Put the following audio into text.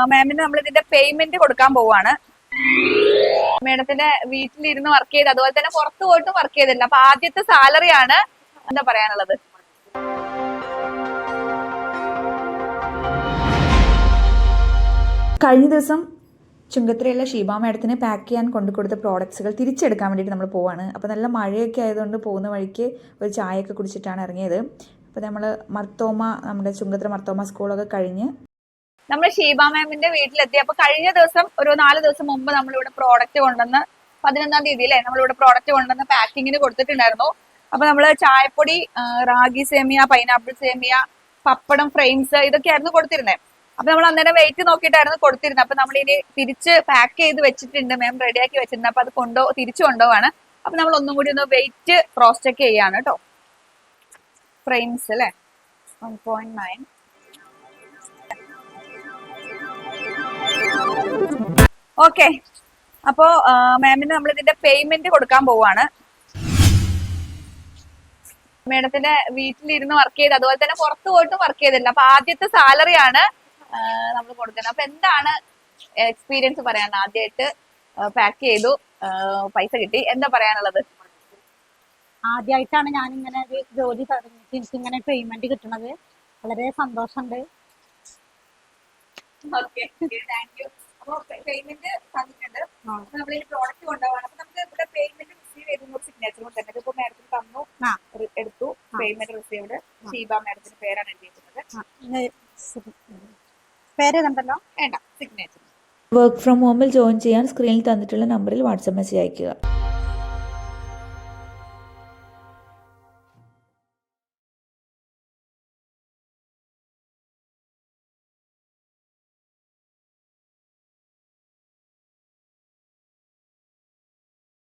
മാമിന് നമ്മൾ ഇതിന്റെ പേയ്മെന്റ് കൊടുക്കാൻ പോവാണ്. മാഡത്തിന്റെ വീട്ടിലിരുന്ന് വർക്ക് ചെയ്ത് അതുപോലെ തന്നെ പുറത്തു പോയിട്ട് വർക്ക് ചെയ്തില്ല. അപ്പൊ ആദ്യത്തെ സാലറി ആണ് എന്താ പറയാനുള്ളത്? കഴിഞ്ഞ ദിവസം ചുങ്കത്രയുള്ള ഷീബ മാഡത്തിന് പാക്ക് ചെയ്യാൻ കൊണ്ടു കൊടുത്ത പ്രോഡക്ട്സുകൾ തിരിച്ചെടുക്കാൻ വേണ്ടിയിട്ട് നമ്മൾ പോവാണ്. അപ്പോൾ നല്ല മഴയൊക്കെ ആയതുകൊണ്ട് പോകുന്ന വഴിക്ക് ഒരു ചായയൊക്കെ കുടിച്ചിട്ടാണ് ഇറങ്ങിയത്. അപ്പോൾ നമ്മൾ മർത്തോമ നമ്മുടെ ചുങ്കത്ര മർത്തോമ സ്കൂളൊക്കെ കഴിഞ്ഞ് നമ്മൾ ഷീബ മാമിന്റെ വീട്ടിലെത്തി. അപ്പൊ കഴിഞ്ഞ ദിവസം ഒരു നാല് ദിവസം മുമ്പ് നമ്മളിവിടെ പ്രോഡക്റ്റ് കൊണ്ടുവന്ന് പതിനൊന്നാം തീയതി അല്ലേ നമ്മളിവിടെ പ്രോഡക്റ്റ് കൊണ്ടുവന്ന് പാക്കിങ്ങിന് കൊടുത്തിട്ടുണ്ടായിരുന്നു. അപ്പൊ നമ്മൾ ചായപ്പൊടി റാഗി സേമിയ പൈനാപ്പിൾ സേമിയ പപ്പടം ഫ്രെയിംസ് ഇതൊക്കെ ആയിരുന്നു കൊടുത്തിരുന്നത് അപ്പൊ നമ്മൾ അന്നേരം വെയിറ്റ് നോക്കിയിട്ടായിരുന്നു കൊടുത്തിരുന്നത്. അപ്പൊ നമ്മൾ ഇനി തിരിച്ച് പാക്ക് ചെയ്ത് വെച്ചിട്ടുണ്ട് മാം റെഡിയാക്കി വെച്ചിട്ടുണ്ട്. അപ്പൊ അത് കൊണ്ടോ തിരിച്ചു കൊണ്ടുപോവാണ്. അപ്പൊ നമ്മൾ ഒന്നും കൂടി ഒന്ന് വെയിറ്റ് ക്രോസ് ചെക്ക് ചെയ്യാണ് കേട്ടോ ഫ്രെയിംസ് അല്ലേ? One point nine okay. അപ്പോ മാമിന് നമ്മൾ ഇതിന്റെ പേയ്മെന്റ് കൊടുക്കാൻ പോവാണ്. മാഡത്തിന്റെ വീട്ടിലിരുന്ന് വർക്ക് ചെയ്ത് അതുപോലെ തന്നെ പുറത്തു പോയിട്ടും വർക്ക് ചെയ്തില്ല അപ്പൊ ആദ്യത്തെ സാലറി ആണ് നമ്മൾ കൊടുക്കുന്നത്. അപ്പൊ എന്താണ് എക്സ്പീരിയൻസ് പറയാൻ? ആദ്യമായിട്ട് പാക്ക് ചെയ്തു പൈസ കിട്ടി. എന്താ പറയാനുള്ളത്? ആദ്യമായിട്ടാണ് ഞാൻ ഇങ്ങനെ ഒരു ജോലി തുടങ്ങിയിട്ട് എനിക്ക് ഇങ്ങനെ പേയ്മെന്റ് കിട്ടുന്നത് വളരെ സന്തോഷമുണ്ട്. ഓക്കെ താങ്ക് യു അപ്പൊ പേയ്മെന്റ് തന്നിട്ടുണ്ട്. പ്രോഡക്റ്റ് കൊണ്ടുപോകാണ് അപ്പൊ നമുക്ക് ഇവിടെ പേയ്മെന്റ് റിസീവ് ചെയ്ത് സിഗ്നേച്ചർ തന്നെ. ഇപ്പൊ മാഡത്തിന് തന്നു. ആ. എടുത്തു. പേയ്മെന്റ് റിസീവ്ഡ് ഷീബ മാഡത്തിന്റെ പേരാണ് എഴുതിയിരിക്കുന്നത്. ആ, ഇത് വേണ്ട. സിഗ്നേച്ചർ വർക്ക് ഫ്രം ഹോമിൽ ജോയിൻ ചെയ്യാൻ സ്ക്രീനിൽ തന്നിട്ടുള്ള നമ്പറിൽ വാട്സപ്പ് മെസ്സേജ് അയയ്ക്കുക.